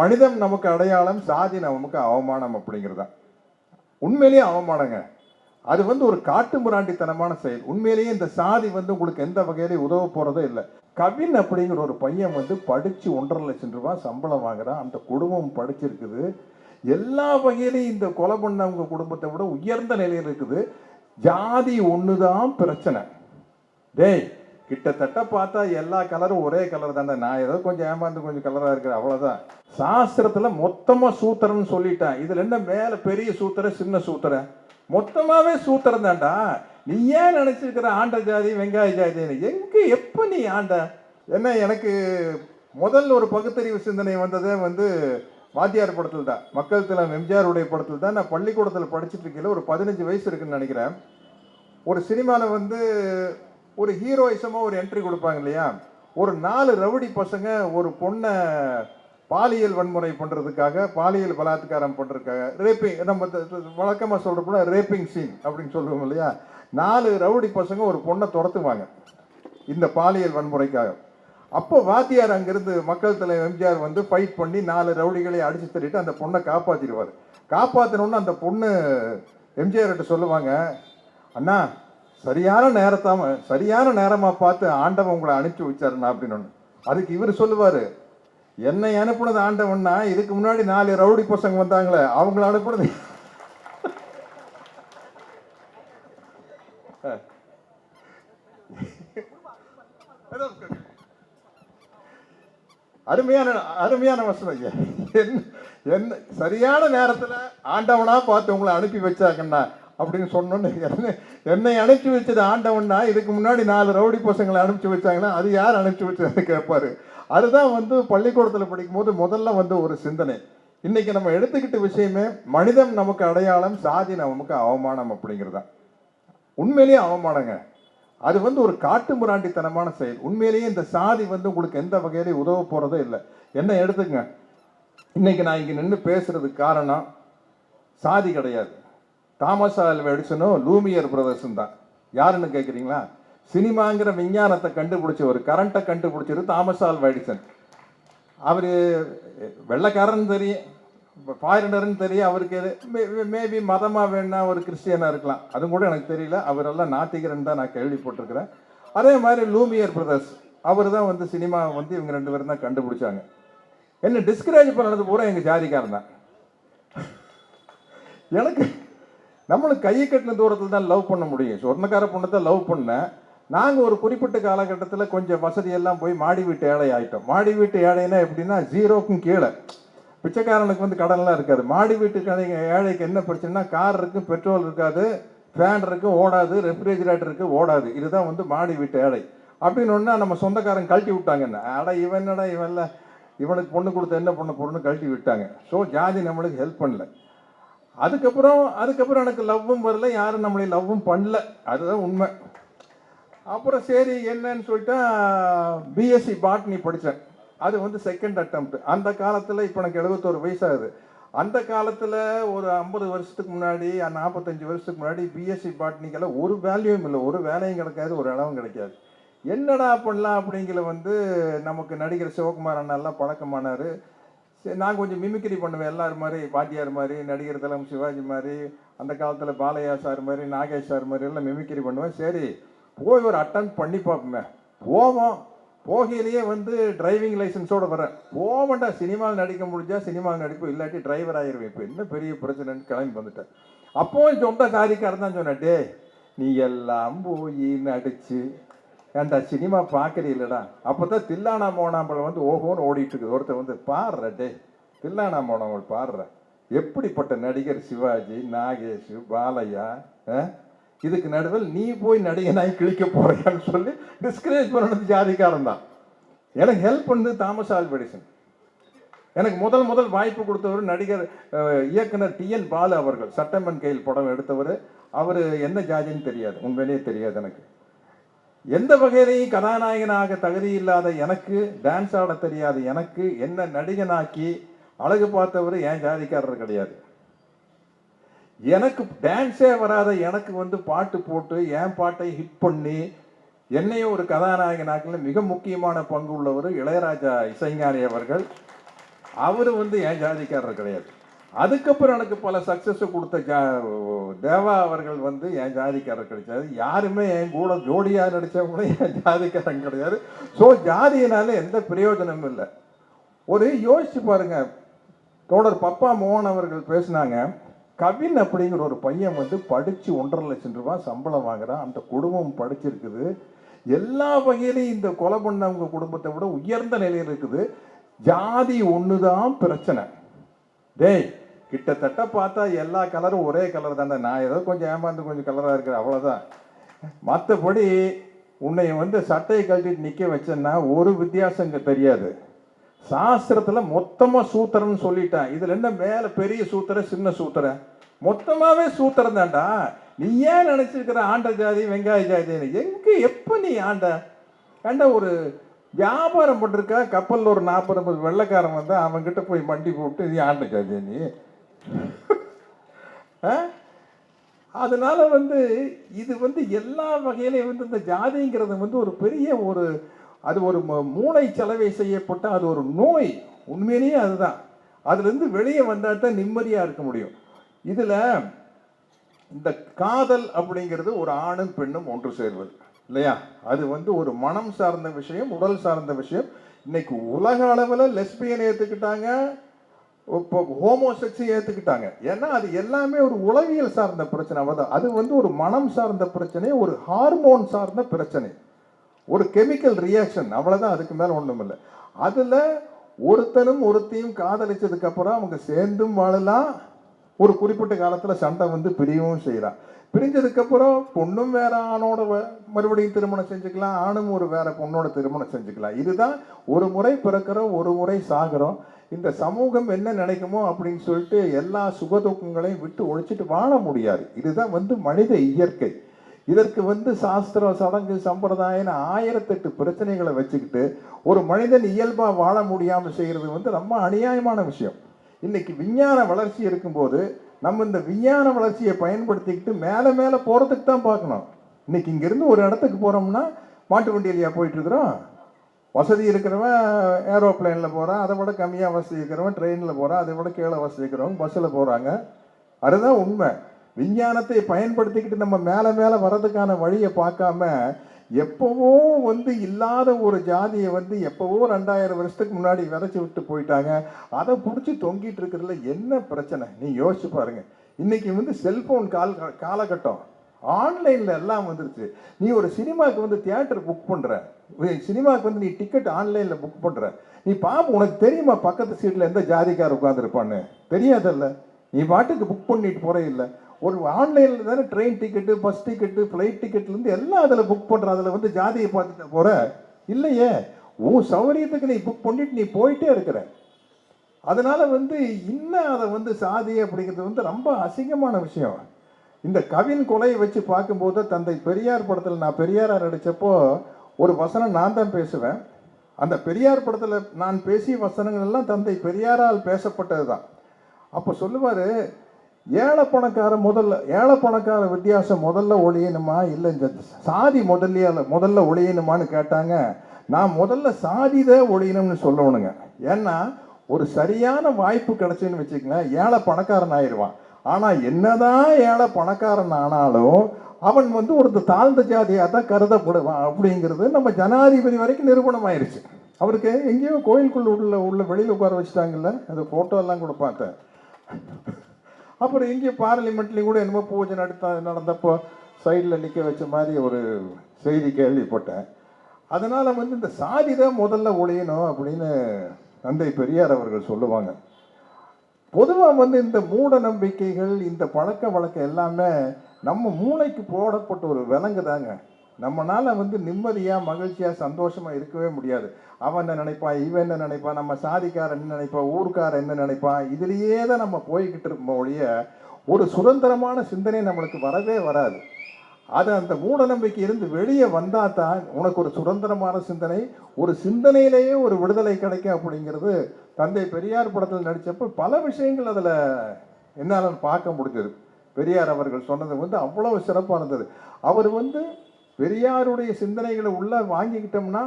மனிதம் நமக்கு அடையாளம் சாதி நமக்கு அவமானம் அப்படிங்கிறது? தான் உண்மையிலேயே அவமானங்க. அது வந்து ஒரு காட்டு முராண்டித்தனமான செயல். உண்மையிலேயே இந்த சாதி வந்து உங்களுக்கு எந்த வகையிலையும் உதவ போறதே இல்லை. கவின் அப்படிங்கிற ஒரு பையன் வந்து படிச்சு ஒன்றரை லட்சம் ரூபாய் சம்பளம் வாங்குறான். அந்த குடும்பம் படிச்சிருக்குது. எல்லா வகையிலையும் இந்த கொலை பண்ணவங்க குடும்பத்தை விட உயர்ந்த நிலையில் இருக்குது. ஜாதி தான் பிரச்சனை. டேய் கிட்டத்தட்ட பார்த்தா எல்லா கலரும் ஒரே கலர் தானே நான் ஏதோ கொஞ்சம் ஏமாந்து கொஞ்சம் கலராக இருக்கிறேன். அவ்வளோதான் சாஸ்திரத்தில் மொத்தமாக சூத்திரம்னு சொல்லிட்டேன். இதில் என்ன மேலே பெரிய சூத்திர சின்ன சூத்திர மொத்தமாகவே சூத்திரம் தான்டா. நீ ஏன் நினச்சிருக்கிற? ஆண்ட ஜாதி வெங்காய ஜாதின்னு. எங்கே எப்போ நீ ஆண்ட? என்ன எனக்கு முதல்ல ஒரு பகுத்தறிவு சிந்தனை வந்ததே வந்து வாத்தியார் படத்தில் தான் மக்கள் திலம் எம்ஜிஆருடைய படத்தில் தான் நான் பள்ளிக்கூடத்தில் படிச்சுட்டு இருக்கையில் ஒரு பதினஞ்சு வயசு இருக்குன்னு நினைக்கிறேன். ஒரு சினிமாவில் வந்து ஒரு ஹீரோயிசமாக ஒரு என்ட்ரி கொடுப்பாங்க இல்லையா? ஒரு நாலு ரவுடி பசங்க ஒரு பொண்ணை பாலியல் வன்முறை பண்ணுறதுக்காக பாலியல் பலாத்காரம் பண்ணுறதுக்காக ரேப்பிங் நம்ம வழக்கமாக சொல்கிறப்ப ரேப்பிங் சீன் அப்படின்னு சொல்லுவோம் இல்லையா? நாலு ரவுடி பசங்க ஒரு பொண்ணை துரத்துவாங்க இந்த பாலியல் வன்முறைக்காக. அப்போ வாத்தியார் அங்கேருந்து மக்கள் தலைவர் எம்ஜிஆர் வந்து ஃபைட் பண்ணி நாலு ரவுடிகளை அடிச்சு தள்ளிட்டு அந்த பொண்ணை காப்பாற்றிடுவார் காப்பாற்றினோன்னு அந்த பொண்ணு எம்ஜிஆர் கிட்ட சொல்லுவாங்க அண்ணா சரியான நேரத்தாம சரியான நேரமாக பார்த்து ஆண்டவன் உங்களை அனுப்பிச்சு வச்சாருண்ணா அப்படின்னு ஒன்று அதுக்கு இவர் சொல்லுவார். என்னை அனுப்புனது ஆண்டவன்னா இதுக்கு முன்னாடி நாலு ரவுடி பசங்க வந்தாங்களே அவங்கள அனுப்புனது அருமையான அருமையான வசனம் ஐயா. என்ன என்ன சரியான நேரத்தில் ஆண்டவனா பார்த்து உங்களை அனுப்பி வச்சாங்கன்னா அப்படின்னு சொன்னோன்னு என்னை அனுப்பிச்சி வச்சது ஆண்டவன்னா இதுக்கு முன்னாடி நாலு ரவுடி பசங்களை அனுப்பிச்சு வச்சாங்கன்னா அது யார் அனுப்பிச்சு வச்சதுன்னு கேட்பாரு. அதுதான் வந்து பள்ளிக்கூடத்தில் படிக்கும்போது முதல்ல வந்து ஒரு சிந்தனை. இன்னைக்கு நம்ம எடுத்துக்கிட்ட விஷயமே மனிதம் நமக்கு அடையாளம் சாதி நமக்கு அவமானம் அப்படிங்கிறதுதான். உண்மையிலேயே அவமானங்க. அது வந்து ஒரு காட்டு முராண்டித்தனமான செயல். உண்மையிலேயே இந்த சாதி வந்து உங்களுக்கு எந்த வகையிலையும் உதவ போகிறதோ இல்லை. என்ன எடுத்துங்க இன்னைக்கு நான் இங்கே நின்று பேசுறதுக்கு காரணம் சாதி கிடையாது. தாமஸ் ஆல்வா எடிசனும் லூமியர் பிரதர்ஸும் தான் யாருன்னு கேட்குறீங்களா சினிமாங்கிற விஞ்ஞானத்தை கண்டுபிடிச்ச ஒரு கரண்ட்டை கண்டுபிடிச்சது தாமஸ் ஆல்வா எடிசன் அவர் வெள்ளைக்காரன் தெரியும் ஃபாரினர்னு தெரியும் அவருக்கு மேபி மதமாக வேணா ஒரு கிறிஸ்டியனாக இருக்கலாம். அதுவும் கூட எனக்கு தெரியல. அவரெல்லாம் நாத்திகரன் தான் நான் கேள்விப்பட்டிருக்கிறேன். அதே மாதிரி லூமியர் பிரதர்ஸ் அவர் தான் வந்து சினிமா வந்து இவங்க ரெண்டு பேரும் தான் கண்டுபிடிச்சாங்க. என்ன டிஸ்கரேஜ் பண்ணது பூரா எங்கள் ஜாதிக்காரன் தான். எனக்கு நம்மளுக்கு கையை கட்டின தூரத்தில் தான் லவ் பண்ண முடியும். சொர்ணக்கார பொண்ணை தான் லவ் பண்ணேன். நாங்கள் ஒரு குறிப்பிட்ட காலகட்டத்தில் கொஞ்சம் வசதியெல்லாம் போய் மாடி வீட்டு ஏழை ஆகிட்டோம் மாடி வீட்டு ஏழைன்னா எப்படின்னா ஜீரோக்கும் கீழே. பிச்சைக்காரனுக்கு வந்து கடன்லாம் இருக்காது. மாடி வீட்டு கடைங்க ஏழைக்கு என்ன பிரச்சனைனா கார் இருக்கும் பெட்ரோல் இருக்காது ஃபேன் இருக்குது ஓடாது ரெஃப்ரிஜிரேட்டர் இருக்குது ஓடாது. இதுதான் வந்து மாடி வீட்டு ஏழை. அப்படின்னு நம்ம சொந்தக்காரன் கழட்டி விட்டாங்கன்னு அட இவனடா இவன்ல? இவனுக்கு பொண்ணு கொடுத்த என்ன பண்ண போறோன்னு கழட்டி விட்டாங்க. ஸோ ஜாதி நம்மளுக்கு ஹெல்ப் பண்ணல. அதுக்கப்புறம் அதுக்கப்புறம் எனக்கு லவ்வும் வரல யாரும் நம்மளை லவ்வும் பண்ணல. அதுதான் உண்மை. அப்புறம் சரி என்னன்னு சொல்லிட்டு பிஎஸ்சி பாட்னி படித்தேன் அது வந்து செகண்ட் அட்டம்ப்ட் அந்த காலத்தில் இப்போ எனக்கு எழுபத்தோரு வயசாகுது. அந்த காலத்தில் ஒரு ஐம்பது வருஷத்துக்கு முன்னாடி நாற்பத்தஞ்சு வருஷத்துக்கு முன்னாடி பிஎஸ்சி பாட்னிக்கெல்லாம் ஒரு வேல்யூவும் இல்லை. ஒரு வேலையும் கிடைக்காது ஒரு இடமும் கிடைக்காது. என்னடா பண்ணலாம் அப்படிங்கிற வந்து நமக்கு நடிகர் சிவகுமார் அண்ணெல்லாம் பழக்கமானார். சரி நான் கொஞ்சம் மிமிக்ரி பண்ணுவேன். எல்லாரும் மாதிரி பாட்டியார் மாதிரி நடிகர் தலம் சிவாஜி மாதிரி அந்த காலத்தில் பாலையா சார் மாதிரி நாகேஷ் சார் மாதிரி எல்லாம் மிமிக்ரி பண்ணுவேன். சரி போய் ஒரு அட்டன் பண்ணி பார்ப்போமே. போவோம். போகையிலேயே வந்து டிரைவிங் லைசன்ஸோடு வரேன் போவேண்டா சினிமாவில் நடிக்க முடிஞ்சா சினிமாவில் நடிப்போம். இல்லாட்டி டிரைவர் ஆயிருவேன். இப்போ என்ன பெரிய பிரச்சனைன்னு கிளம்பி வந்துட்டேன். அப்போ சொந்த காரிக்காரன் தான் சொன்னேன் டே நீ எல்லாம் போய் நடிச்சு ஏன்டா சினிமா பார்க்கறீங்களடா அப்போ தான் தில்லானா மோனாம்பழம் வந்து ஓஹோன்னு ஓடிட்டு இருக்குது. ஒருத்தர் வந்து பாடுற டே தில்லானா மோனாம்பழம் பாடுற. எப்படிப்பட்ட நடிகர் சிவாஜி நாகேஷ் பாலையா ஆ? இதுக்கு நடுவில் நீ போய் நடிகனாய் கிழிக்க போறியான்னு சொல்லி டிஸ்கரேஜ் பண்ணது ஜாதிக்காரன் தான். எனக்கு ஹெல்ப் பண்ணது தாமஸ் ஆல்பெடிசன் எனக்கு முதல் முதல் வாய்ப்பு கொடுத்தவர் நடிகர் இயக்குனர் இயக்குனர் டிஎன் பாலு அவர்கள். சட்டமன் கையில் படம் எடுத்தவர். அவர் என்ன ஜாதின்னு தெரியாது. உண்மையிலேயே தெரியாது எனக்கு. எந்த வகையிலையும் கதாநாயகனாக தகுதி இல்லாத எனக்கு டான்ஸ் ஆட தெரியாத எனக்கு என்ன நடிகனாக்கி அழகு பார்த்தவர் என் ஜாதிக்காரர் கிடையாது. எனக்கு டான்ஸே வராத எனக்கு வந்து பாட்டு போட்டு என் பாட்டை ஹிட் பண்ணி என்னையும் ஒரு கதாநாயகனாக்கில் மிக முக்கியமான பங்கு உள்ளவர் இளையராஜா இசைஞானி அவர்கள். அவர் வந்து என் ஜாதிக்காரர் கிடையாது. அதுக்கப்புறம் எனக்கு பல சக்ஸஸை கொடுத்த ஜா தேவா அவர்கள் வந்து என் ஜாதிக்காரர் கிடைச்சாரு. யாருமே என் கூட ஜோடியாக நடித்தவங்க என் ஜாதிக்காரன் கிடையாது. ஸோ ஜாதியினால எந்த பிரயோஜனமும் இல்லை. ஒரு யோசிச்சு பாருங்க. தோழர் பப்பா மோகன் அவர்கள் பேசினாங்க கவின் அப்படிங்கிற ஒரு பையன் வந்து படித்து ஒன்றரை லட்சம் ரூபாய் சம்பளம் வாங்குறான். அந்த குடும்பம் படிச்சிருக்குது. எல்லா வகையிலையும் இந்த கொலை பண்ணவங்க குடும்பத்தை விட உயர்ந்த நிலையில் இருக்குது. ஜாதி ஒன்று தான் பிரச்சனை. டேய் கிட்டத்தட்ட பார்த்தா எல்லா கலரும் ஒரே கலர் தானே நான் ஏதோ கொஞ்சம் ஏமாந்து கொஞ்சம் கலராக இருக்கிறேன். அவ்வளோதான் மற்றபடி உன்னை வந்து சட்டையை கழட்டிட்டு நிற்க வச்சேன்னா ஒரு வித்தியாசம் இங்கே தெரியாது. சாஸ்திரத்தில் மொத்தமாக சூத்திரம்னு சொல்லிட்டேன். இதில் என்ன மேலே பெரிய சூத்திரம் சின்ன சூத்திரம்? மொத்தமாகவே சூத்திரம் தான்டா. நீ ஏன் நினச்சிருக்கிற? ஆண்ட ஜாதி வெங்காய ஜாதின்னு. எங்கே எப்போ நீ ஆண்ட? ஏண்டா ஒரு வியாபாரம் பண்ணிருக்கா கப்பலில் ஒரு நாற்பது ஐம்பது வெள்ளைக்காரன் வந்து அவன்கிட்ட போய் மண்டி போட்டு நீ ஆண்ட நீ. அதனால் அதனால வந்து இது வந்து எல்லா வகையிலையும் வந்து இந்த ஜாதிங்கிறது வந்து ஒரு பெரிய ஒரு அது ஒரு மூளை செலவை செய்யப்பட்ட அது ஒரு நோய். உண்மையிலேயே அதுதான். அதுலேருந்து வெளியே வந்தால் தான் நிம்மதியாக இருக்க முடியும். இதில் இந்த காதல் அப்படிங்கிறது ஒரு ஆணும் பெண்ணும் ஒன்று சேர்வது. இல்லையா? அது வந்து ஒரு மனம் சார்ந்த விஷயம் உடல் சார்ந்த விஷயம். இன்னைக்கு உலக அளவில் லெஸ்பியன் ஏற்றுக்கிட்டாங்க இப்போ ஹோமோசெக்ஸை ஏற்றுக்கிட்டாங்க ஏன்னா அது எல்லாமே ஒரு உளவியல் சார்ந்த பிரச்சனை. அவ்வளவுதான். அது வந்து ஒரு மனம் சார்ந்த பிரச்சனை ஒரு ஹார்மோன் சார்ந்த பிரச்சனை. ஒரு கெமிக்கல் ரியாக்ஷன். அவ்வளோதான் அதுக்கு மேலே ஒன்றும் இல்லை. அதில் ஒருத்தனும் ஒருத்தையும் காதலிச்சதுக்கப்புறம் அவங்க சேர்ந்தும் வாழலாம். ஒரு குறிப்பிட்ட காலத்தில் சண்டை வந்து பிரியவும் செய்கிறான் பிரிஞ்சதுக்கப்புறம் பொண்ணும் வேற ஆணோட வ- மறுபடியும் திருமணம் செஞ்சுக்கலாம் ஆணும் ஒரு வேற பொண்ணோட திருமணம் செஞ்சுக்கலாம். இதுதான் ஒரு முறை பிறக்கிறோம் ஒரு முறை சாகிறோம் இந்த சமூகம் என்ன நினைக்குமோ அப்படின்னு சொல்லிட்டு எல்லா சுகதுக்கங்களையும் விட்டு ஒழிச்சிட்டு வாழ முடியாது. இதுதான் வந்து மனித இயற்கை. இதற்கு வந்து சாஸ்திரம் சடங்கு சம்பிரதாயம் ஆயிரத்தெட்டு பிரச்சனைகளை வச்சுக்கிட்டு ஒரு மனிதன் இயல்பாக வாழ முடியாமல் செய்கிறது வந்து ரொம்ப அநியாயமான விஷயம். இன்னைக்கு விஞ்ஞான வளர்ச்சி இருக்கும்போது நம்ம இந்த விஞ்ஞான வளர்ச்சியை பயன்படுத்திக்கிட்டு மேலே மேலே போகிறதுக்கு தான் பார்க்கணும். இன்னைக்கு இங்கேருந்து ஒரு இடத்துக்கு போகிறோம்னா மாட்டு வண்டியிலையா போயிட்டுருக்குறோம் வசதி இருக்கிறவன் ஏரோப்ளைனில் போகிறான் அதை விட கம்மியாக வசதி இருக்கிறவன் ட்ரெயினில் போகிறான் அதை விட கீழே வசதி இருக்கிறவங்க பஸ்ஸில் போகிறாங்க அதுதான் உண்மை. விஞ்ஞானத்தை பயன்படுத்திக்கிட்டு நம்ம மேலே மேலே வர்றதுக்கான வழியை பார்க்காம எப்பவோ வந்து இல்லாத ஒரு ஜாதியை வந்து எப்பவோ ரெண்டாயிரம் வருஷத்துக்கு முன்னாடி விதைச்சி விட்டு போயிட்டாங்க. அதை பிடிச்சி தொங்கிட்டு இருக்கிறதுல என்ன பிரச்சனை? நீ யோசிச்சு பாருங்க. இன்னைக்கு வந்து செல்போன் கால் காலகட்டம். ஆன்லைனில் எல்லாம் வந்துருச்சு. நீ ஒரு சினிமாவுக்கு வந்து தியேட்டர் புக் பண்ணுற சினிமாவுக்கு வந்து நீ டிக்கெட் ஆன்லைனில் புக் பண்ணுற நீ பாப்பு உனக்கு தெரியுமா பக்கத்து சீட்டில் எந்த ஜாதிக்கார உட்காந்துருப்பான்னு தெரியாதல்ல. நீ பாட்டுக்கு புக் பண்ணிட்டு போகிற இல்லை. ஒரு ஆன்லைனில் தானே train ticket bus ticket flight டிக்கெட்லேருந்து எல்லாம் அதில் புக் பண்ணுற அதில் வந்து ஜாதியை பார்த்துட்டு போகிற இல்லையே. உன் சௌகரியத்துக்கு நீ புக் பண்ணிட்டு நீ போயிட்டே இருக்கிற. அதனால் வந்து இன்னும் அதை வந்து சாதி அப்படிங்கிறது வந்து ரொம்ப அசிங்கமான விஷயம். இந்த கவின் கொலையை வச்சு பார்க்கும்போது தந்தை பெரியார் படத்தில் நான் பெரியாராக நடித்தப்போ ஒரு வசனம் நான் தான் பேசுவேன். அந்த பெரியார் படத்தில் நான் பேசிய வசனங்கள் எல்லாம் தந்தை பெரியாரால் பேசப்பட்டது தான் அப்போ சொல்லுவார் ஏழை பணக்கார முதல்ல ஏழை பணக்கார வித்தியாசம் முதல்ல ஒழியணுமா? இல்லை இந்த சாதி முதல்ல முதல்ல ஒழியணுமான்னு கேட்டாங்க. நான் முதல்ல சாதி தான் ஒழியணும்னு சொல்லணுங்க. ஏன்னா ஒரு சரியான வாய்ப்பு கிடைச்சுன்னு வச்சுக்கங்களேன் ஏழை பணக்காரன் ஆயிடுவான். ஆனால் என்னதான் ஏழை பணக்காரன் ஆனாலும் அவன் வந்து ஒரு தாழ்ந்த ஜாதியாக தான் கருதப்படுவான் அப்படிங்கிறது நம்ம ஜனாதிபதி வரைக்கும் நிரூபணம் ஆயிடுச்சு அவருக்கு எங்கேயோ கோயிலுக்குள்ள உள்ள உள்ள வெளியில் உட்கார வச்சுட்டாங்கல்ல அந்த ஃபோட்டோ எல்லாம் கூட பார்த்தேன். அப்புறம் இங்கே பார்லிமெண்ட்லேயும் கூட என்னமோ பூஜை நடத்த நடந்தப்போ சைடில் நிற்க வச்ச மாதிரி ஒரு செய்தி கேள்விப்பட்டேன். அதனால் வந்து இந்த சாதி தான் முதல்ல ஒழியணும் அப்படின்னு தந்தை பெரியார் அவர்கள் சொல்லுவாங்க. பொதுவாக வந்து இந்த மூட நம்பிக்கைகள் இந்த பழக்க வழக்கம் எல்லாமே நம்ம மூளைக்கு போடப்பட்ட ஒரு விலங்கு தாங்க நம்மளால் வந்து நிம்மதியாக மகிழ்ச்சியாக சந்தோஷமாக இருக்கவே முடியாது. அவன் என்ன நினைப்பான் இவன் என்ன நினைப்பான் நம்ம சாதிக்காரன் என்ன நினைப்பான் ஊருக்காரன் என்ன நினைப்பான் இதுலேயே தான் நம்ம போய்கிட்டு இருப்போம் ஒழிய ஒரு சுதந்திரமான சிந்தனை நம்மளுக்கு வரவே வராது. அது அந்த மூட நம்பிக்கை இருந்து வெளியே வந்தால் தான் உனக்கு ஒரு சுதந்திரமான சிந்தனை ஒரு சிந்தனையிலேயே ஒரு விடுதலை கிடைக்கும் அப்படிங்கிறது தந்தை பெரியார் படத்தில் நடித்தப்போ பல விஷயங்கள் அதில் என்னால் பார்க்க முடிஞ்சது. பெரியார் அவர்கள் சொன்னது வந்து அவ்வளவு சிறப்பாக இருந்தது அவர் வந்து பெரியாருடைய சிந்தனைகளை உள்ள வாங்கிக்கிட்டோம்னா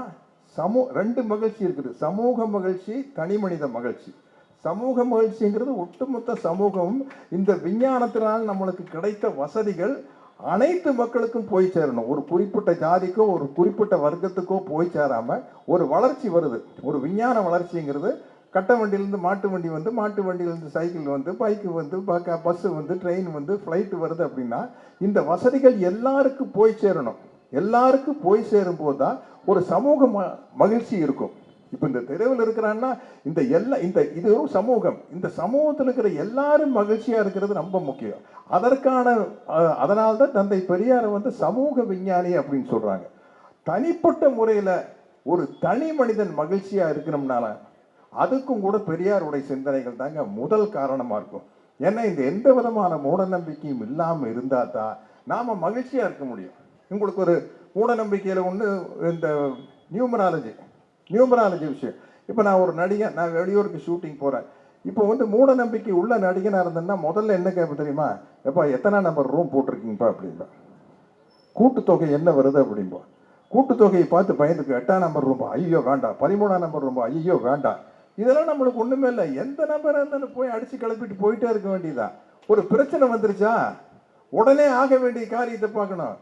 சமூ ரெண்டு மகிழ்ச்சி இருக்குது. சமூக மகிழ்ச்சி தனி மனித மகிழ்ச்சி. சமூக மகிழ்ச்சிங்கிறது ஒட்டுமொத்த சமூகம் இந்த விஞ்ஞானத்தினால் நம்மளுக்கு கிடைத்த வசதிகள் அனைத்து மக்களுக்கும் போய் சேரணும். ஒரு குறிப்பிட்ட ஜாதிக்கோ ஒரு குறிப்பிட்ட வர்க்கத்துக்கோ போய் சேராம ஒரு வளர்ச்சி வருது. ஒரு விஞ்ஞான வளர்ச்சிங்கிறது கட்ட வண்டியிலேருந்து மாட்டு வண்டி வந்து மாட்டு வண்டியிலேருந்து சைக்கிள் வந்து பைக்கு வந்து பஸ்ஸு வந்து ட்ரெயின் வந்து ஃப்ளைட்டு வருது அப்படின்னா இந்த வசதிகள் எல்லாருக்கும் போய் சேரணும். எல்லாருக்கும் போய் சேரும்போது தான் ஒரு சமூக ம மகிழ்ச்சி இருக்கும். இப்போ இந்த தெருவில் இருக்கிறான்னா இந்த எல்லா இந்த இது ஒரு சமூகம். இந்த சமூகத்தில் இருக்கிற எல்லாரும் மகிழ்ச்சியாக இருக்கிறது ரொம்ப முக்கியம். அதற்கான அதனால் தான் தந்தை பெரியாரை வந்து சமூக விஞ்ஞானி அப்படின்னு சொல்கிறாங்க தனிப்பட்ட முறையில் ஒரு தனி மனிதன் மகிழ்ச்சியாக இருக்கணும்னால அதுக்கும் கூட பெரியாருடைய சிந்தனைகள் தாங்க முதல் காரணமாக இருக்கும். ஏன்னா இந்த எந்த விதமான மூடநம்பிக்கையும் இல்லாமல் இருந்தால் தான் நாம் மகிழ்ச்சியாக இருக்க முடியும். உங்களுக்கு ஒரு மூட நம்பிக்கையில் ஒன்று இந்த நியூமராலஜி நியூமராலஜி விஷயம். இப்போ நான் ஒரு நடிகன் நான் வெளியூருக்கு ஷூட்டிங் போகிறேன் இப்போ வந்து மூட நம்பிக்கை உள்ள நடிகனாக இருந்தேன்னா முதல்ல என்ன கேட்ப தெரியுமா? எப்பா எத்தனை நம்பர் ரூம் போட்டிருக்கீங்கப்பா அப்படின்பா. கூட்டுத்தொகை என்ன வருது அப்படின்பா. கூட்டுத்தொகையை பார்த்து பயந்துக்கு எட்டாம் நம்பர் ரூபா ஐயோ வேண்டாம் பதிமூணாம் நம்பர் ரூபா ஐயோ வேண்டாம் இதெல்லாம் நம்மளுக்கு ஒன்றுமே இல்லை. எந்த நம்பராக இருந்தாலும் போய் அடித்து கிளப்பிட்டு போயிட்டே இருக்க வேண்டியதுதான். ஒரு பிரச்சனை வந்துருச்சா? உடனே ஆக வேண்டிய காரியத்தை பார்க்கணும்.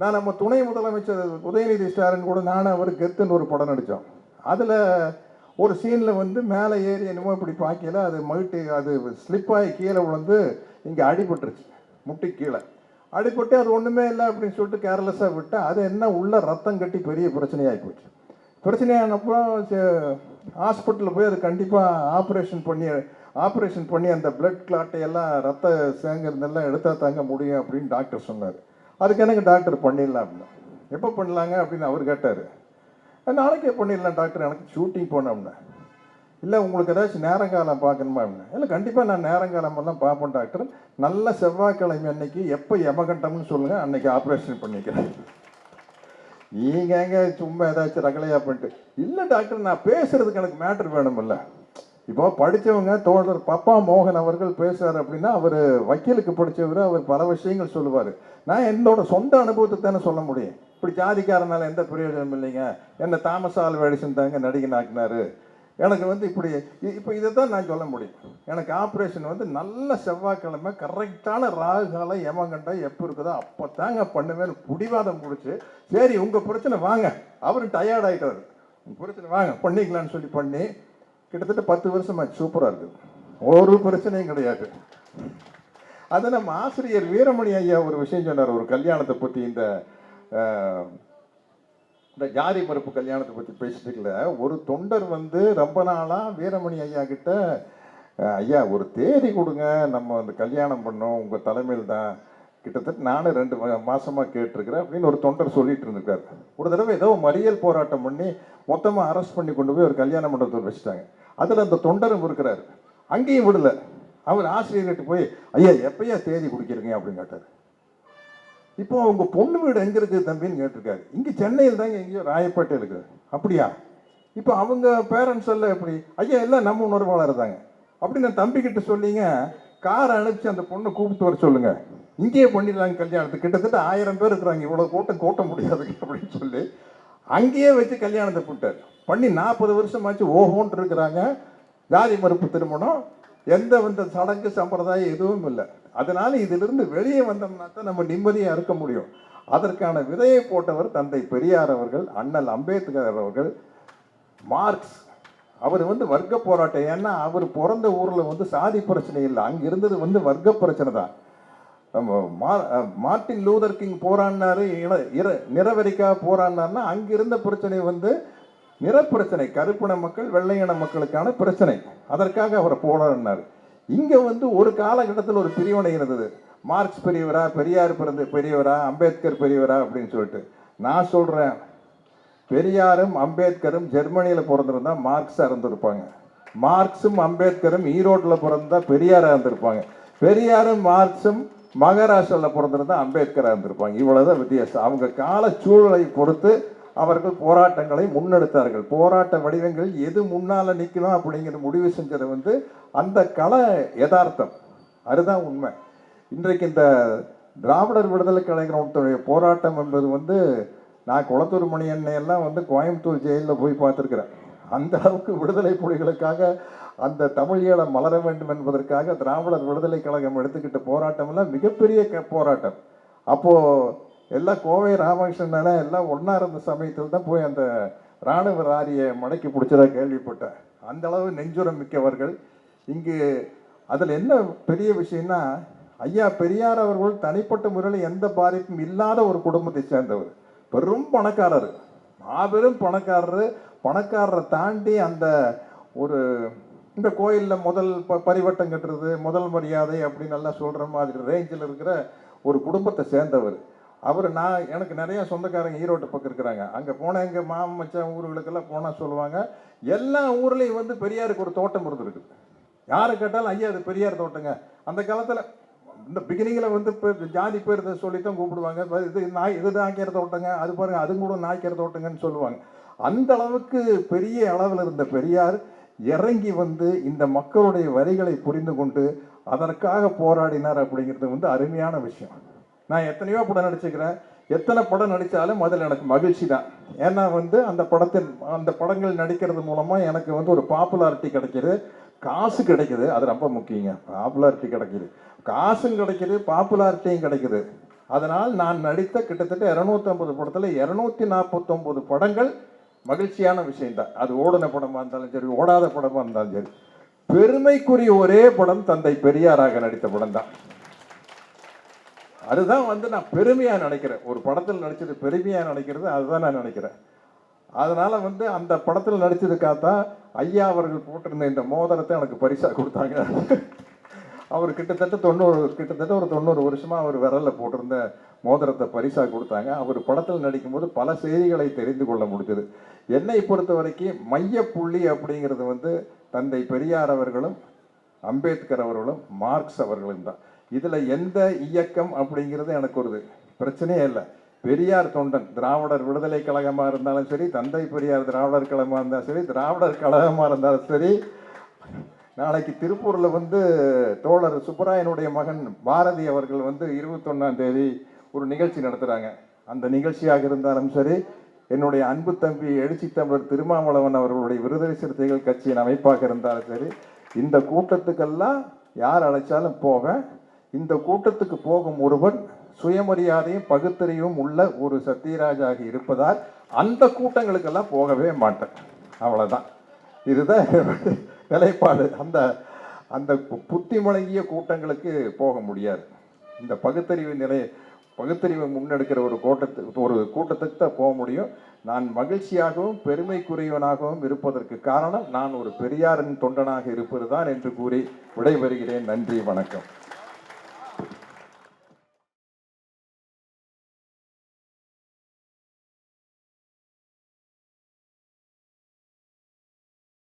நான் நம்ம துணை முதலமைச்சர் உதயநிதி ஸ்டாலின் கூட நானும் அவர் கெத்துன்னு ஒரு படம் நடித்தோம் அதில் ஒரு சீனில் வந்து மேலே ஏறி என்னமோ இப்படி பார்க்கல அது மகிட்டி அது ஸ்லிப்பாகி கீழே விழுந்து இங்கே அடிபட்டுருச்சு. முட்டி கீழே. அடிபட்டு அது ஒன்றுமே இல்லை அப்படின்னு சொல்லிட்டு கேர்லெஸ்ஸாக விட்டு அது என்ன உள்ள ரத்தம் கட்டி பெரிய பிரச்சனையாகி போச்சு. பிரச்சனையானப்போ ஹாஸ்பிட்டலில் போய் அது கண்டிப்பாக ஆப்ரேஷன் பண்ணி ஆப்ரேஷன் பண்ணி அந்த பிளட் கிளாட்டை எல்லாம் ரத்த சேங்கிறதெல்லாம் எடுத்தால் தாங்க முடியும் அப்படின்னு டாக்டர் சொன்னார். அதுக்கு எனக்கு டாக்டர் பண்ணிடலாம் அப்படின்னா. எப்போ பண்ணலாங்க அப்படின்னு அவர் கேட்டார். நாளைக்கே பண்ணிடலாம் டாக்டர் எனக்கு ஷூட்டிங் போனோம்னா இல்லை உங்களுக்கு ஏதாச்சும் நேரங்காலம் பார்க்கணுமா அப்படின்னா. இல்லை கண்டிப்பாக நான் நேரங்காலமெல்லாம் பார்ப்போம் பார்ப்பேன் டாக்டர் நல்ல செவ்வாய்க்கிழமை அன்னைக்கு எப்போ யமகண்டம்னு சொல்லுங்கள் அன்னைக்கு ஆப்ரேஷன் பண்ணிக்கிறேன். நீங்கள் எங்கே சும்மா ஏதாச்சும் ரகலையாக பண்ணிட்டு. இல்லை டாக்டர் நான் பேசுகிறதுக்கு எனக்கு மேட்ரு வேணுமில்ல. இப்போ படித்தவங்க தோழர் பப்பா மோகன் அவர்கள் பேசுறாரு அப்படின்னா அவர் வக்கீலுக்கு படித்தவர் அவர் பல விஷயங்கள் சொல்லுவார். நான் என்னோட சொந்த அனுபவத்தை தானே சொல்ல முடியும். இப்படி ஜாதிக்காரனால எந்த பிரயோஜனம் இல்லைங்க. என்ன தாமஸ் ஆல் வேடிசன் தாங்க நடிகன் ஆக்குனாரு எனக்கு வந்து இப்படி இப்போ இதை தான் நான் சொல்ல முடியும். எனக்கு ஆப்ரேஷன் வந்து நல்ல செவ்வாய்க்கிழமை கரெக்டான ராகு காலம் யமகண்டா எப்போ இருக்குதோ அப்போ தாங்க பண்ணுவேன்னு பிடிவாதம் பிடிச்சி சரி உங்கள் பிரச்சனை வாங்க. அவரும் டயர்ட் ஆகிட்டார் உங்கள் பிரச்சனை வாங்க பண்ணிக்கலான்னு சொல்லி பண்ணி கிட்டத்தட்ட பத்து வருஷமாச்சு சூப்பராக இருக்குது ஒரு பிரச்சனையும் கிடையாது. அதை நம்ம ஆசிரியர் வீரமணி ஐயா ஒரு விஷயம் சொன்னார். ஒரு கல்யாணத்தை பற்றி இந்த இந்த ஜாதி மறுப்பு கல்யாணத்தை பற்றி பேசிட்டுக்கல. ஒரு தொண்டர் வந்து ரொம்ப நாளாக வீரமணி ஐயா கிட்ட ஐயா ஒரு தேதி கொடுங்க. நம்ம அந்த கல்யாணம் பண்ணோம். உங்கள் தலைமையில் தான் கிட்டத்தட்ட நானும் ரெண்டு மா- மாசமா கேட்டிருக்கிறேன் அப்படின்னு ஒரு தொண்டர் சொல்லிட்டு இருந்திருக்காரு. ஒரு தடவை ஏதோ மறியல் போராட்டம் பண்ணி மொத்தமாக அரெஸ்ட் பண்ணி கொண்டு போய் ஒரு கல்யாண மண்டபத்தில் வச்சுட்டாங்க. அதில் அந்த தொண்டரும் இருக்கிறாரு. அங்கேயும் விடல. அவர் ஆசிரியர்கிட்ட போய் ஐயா எப்பயா தேதி குடிக்கிறீங்க? அப்படின்னு கேட்டார். இப்போ அவங்க பொண்ணு வீடு எங்க இருக்குது தம்பின்னு கேட்டிருக்காரு. இங்க சென்னையில் தாங்க எங்கேயோ ராயப்பேட்டை இருக்குது அப்படியா? இப்போ அவங்க பேரண்ட்ஸ் எல்லாம் எப்படி? ஐயா எல்லாம் நம்ம உணர்வாளர் தாங்க. அப்படின்னு தம்பிக்கிட்ட தம்பி கிட்ட சொல்லிங்க காரை அனுப்பிச்சு அந்த பொண்ணை கூப்பிட்டு வர சொல்லுங்க. இங்கேயே பண்ணிடலாங்க கல்யாணத்தை. கிட்டத்தட்ட ஆயிரம் பேர் இருக்கிறாங்க. இவ்வளோ கூட்டம் கூட்ட முடியாது அப்படின்னு சொல்லி அங்கேயே வச்சு கல்யாணத்தை போட்டார். பண்ணி நாற்பது வருஷமாச்சு ஓஹோன்ட்டு இருக்கிறாங்க. ஜாதி மறுப்பு திருமணம். எந்த வந்த சடங்கு சம்பிரதாயம் எதுவும் இல்லை. அதனால இதிலிருந்து வெளியே வந்தோம்னா தான் நம்ம நிம்மதியாக இருக்க முடியும். அதற்கான விதையை போட்டவர் தந்தை பெரியார் அவர்கள் அண்ணல் அம்பேத்கர் அவர்கள் மார்க்ஸ் அவர் வந்து வர்க்க போராட்டம். ஏன்னா அவர் பிறந்த ஊரில் வந்து சாதி பிரச்சனை இல்லை. அங்கே இருந்தது வந்து வர்க்க பிரச்சனை தான். நம்ம மார்ட்டின் லூதர் கிங் போராடினாரு இர நிறவரிக்கா போராடினார்னா அங்கே இருந்த பிரச்சனை வந்து நிறப்பிரச்சனை கருப்பின மக்கள் வெள்ளையின மக்களுக்கான பிரச்சனை. அதற்காக அவர் போராடினார். இங்கே வந்து ஒரு காலகட்டத்தில் ஒரு பிரிவினை இருந்தது. மார்க்ஸ் பெரியவரா பெரியார் பிறந்த பெரியவரா அம்பேத்கர் பெரியவரா அப்படின்னு சொல்லிட்டு. நான் சொல்கிறேன் பெரியாரும் அம்பேத்கரும் ஜெர்மனியில் பிறந்திருந்தா மார்க்ஸாக இருந்திருப்பாங்க. மார்க்ஸும் அம்பேத்கரும் ஈரோட்டில் பிறந்தா பெரியாராக இருந்திருப்பாங்க. பெரியாரும் மார்க்ஸும் மகாராஷ்டிராவில் பிறந்திருந்தா அம்பேத்கராக இருந்திருப்பாங்க. இவ்வளோதான் வித்தியாசம். அவங்க கால சூழலை பொறுத்து அவர்கள் போராட்டங்களை முன்னெடுத்தார்கள். போராட்ட வடிவங்கள் எது முன்னால் நிற்கணும் அப்படிங்கிற முடிவு செஞ்சது வந்து அந்த கல யதார்த்தம். அதுதான் உண்மை. இன்றைக்கு இந்த திராவிடர் விடுதலை கலைஞர்களுடைய போராட்டம் என்பது வந்து நான் குளத்தூர் மணி எல்லாம் வந்து கோயம்புத்தூர் ஜெயிலில் போய் பார்த்துருக்குறேன். அந்த அளவுக்கு விடுதலை புலிகளுக்காக அந்த தமிழ் ஈழம் மலர வேண்டும் என்பதற்காக திராவிடர் விடுதலை கழகம் எடுத்துக்கிட்ட போராட்டமெல்லாம் மிகப்பெரிய க- போராட்டம். அப்போது எல்லாம் கோவை ராமகிருஷ்ணன் எல்லாம் ஒன்றா இருந்த சமயத்தில் தான் போய் அந்த ராணுவ ராரியை மடக்கி பிடிச்சதாக கேள்விப்பட்டேன். அந்த அளவு நெஞ்சுரம் மிக்கவர்கள். இங்கு அதில் என்ன பெரிய விஷயம்னா ஐயா பெரியார் அவர்கள் தனிப்பட்ட முறையில் எந்த பாதிப்பும் இல்லாத ஒரு குடும்பத்தை சேர்ந்தவர். பெரும் பணக்காரர். மாபெரும் பணக்காரர். பணக்காரரை தாண்டி அந்த ஒரு இந்த கோயிலில் முதல் ப பரிவட்டம் கட்டுறது முதல் மரியாதை அப்படின்னு எல்லாம் சொல்கிற மாதிரி ரேஞ்சில் இருக்கிற ஒரு குடும்பத்தை சேர்ந்தவர். அவர் நான் எனக்கு நிறையா சொந்தக்காரங்க ஈரோட்டு பக்கம் இருக்கிறாங்க. அங்கே போனால் எங்கள் மாமன் மச்சான் ஊர்களுக்கெல்லாம் போனால் சொல்லுவாங்க. எல்லா ஊர்லேயும் வந்து பெரியாருக்கு ஒரு தோட்டம் இருந்திருக்கு. யாரை கேட்டாலும் ஐயா அது பெரியார் தோட்டங்க. அந்த காலத்தில் இந்த பிகினிங்கில் வந்து இப்போ ஜாதி பேர் இதை சொல்லித்தான் கூப்பிடுவாங்க. இது நாய் இது நாய்க்கிற தோட்டங்க அது பாருங்கள் அது கூட நாய்க்கிற தோட்டங்கன்னு சொல்லுவாங்க. அந்த அளவுக்கு பெரிய அளவில் இருந்த பெரியார் இறங்கி வந்து இந்த மக்களுடைய வரிகளை புரிந்து கொண்டு அதற்காக போராடினார் அப்படிங்கிறது வந்து அருமையான விஷயம். நான் எத்தனையோ படம் நடிச்சுக்கிறேன். எத்தனை படம் நடித்தாலும் அதில் எனக்கு மகிழ்ச்சி தான். ஏன்னா வந்து அந்த படத்தின் அந்த படங்கள் நடிக்கிறது மூலமாக எனக்கு வந்து ஒரு பாப்புலாரிட்டி கிடைக்கிது. காசு கிடைக்குது. அது ரொம்ப முக்கியங்க. பாப்புலாரிட்டி கிடைக்கிது. காசும் கிடைக்குது பாப்புலாரிட்டியும் கிடைக்குது. அதனால் நான் நடித்த கிட்டத்தட்ட இரநூத்தம்பது படத்தில் இரநூத்தி நாற்பத்தொம்பது படங்கள் மகிழ்ச்சியான விஷயம்தான். அது ஓடின படமாக இருந்தாலும் சரி ஓடாத படமாக இருந்தாலும் சரி. பெருமைக்குரிய ஒரே படம் தந்தை பெரியாராக நடித்த படம் தான் அதுதான் வந்து நான் பெருமையாக நினைக்கிறேன். ஒரு படத்தில் நடித்தது பெருமையாக நினைக்கிறது அதுதான் நான் நினைக்கிறேன். அதனால் வந்து அந்த படத்தில் நடிச்சதுக்காகத்தான் ஐயா அவர்கள் போட்டிருந்த இந்த மோதிரத்தை எனக்கு பரிசாக கொடுத்தாங்க. அவர் கிட்டத்தட்ட தொண்ணூறு கிட்டத்தட்ட ஒரு தொண்ணூறு வருஷமாக அவர் விரலில் போட்டிருந்த மோதிரத்தை பரிசாக கொடுத்தாங்க. அவர் படத்தில் நடிக்கும்போது பல செய்திகளை தெரிந்து கொள்ள முடிஞ்சது. என்னை பொறுத்த வரைக்கும் மையப்புள்ளி அப்படிங்கிறது வந்து தந்தை பெரியார் அவர்களும் அம்பேத்கர் அவர்களும் மார்க்ஸ் அவர்களும் தான். இதில் எந்த இயக்கம் அப்படிங்கிறது எனக்கு ஒரு பிரச்சனையே இல்லை. பெரியார் தொண்டன் திராவிடர் விடுதலை கழகமாக இருந்தாலும் சரி தந்தை பெரியார் திராவிடர் கழகமாக இருந்தாலும் சரி திராவிடர் கழகமாக இருந்தாலும் சரி நாளைக்கு திருப்பூரில் வந்து தோழர் சுப்பராயனுடைய மகன் பாரதி அவர்கள் வந்து இருபத்தொன்னாம் தேதி ஒரு நிகழ்ச்சி நடத்துகிறாங்க அந்த நிகழ்ச்சியாக இருந்தாலும் சரி என்னுடைய அன்பு தம்பி எழுச்சி தமிழர் திருமாவளவன் அவர்களுடைய விருதலை சிறுத்தைகள் கட்சியின் அமைப்பாக இருந்தாலும் சரி இந்த கூட்டத்துக்கெல்லாம் யார் அழைச்சாலும் போக இந்த கூட்டத்துக்கு போகும் ஒருவன் சுயமரியாதையும் பகுத்தறிவும் உள்ள ஒரு சத்யராஜாக இருப்பதால் அந்த கூட்டங்களுக்கெல்லாம் போகவே மாட்டேன். அவ்வளோதான் இதுதான் நிலைப்பாடு அந்த அந்த புத்தி முழங்கிய கூட்டங்களுக்கு போக முடியாது. இந்த பகுத்தறிவு நிலை பகுத்தறிவை முன்னெடுக்கிற ஒரு கூட்டத்துக்கு ஒரு கூட்டத்துக்கு தான் போக முடியும். நான் மகிழ்ச்சியாகவும் பெருமைக்குரியவனாகவும் இருப்பதற்கு காரணம் நான் ஒரு பெரியாரின் தொண்டனாக இருப்பது தான் என்று கூறி விடைபெறுகிறேன். நன்றி வணக்கம்.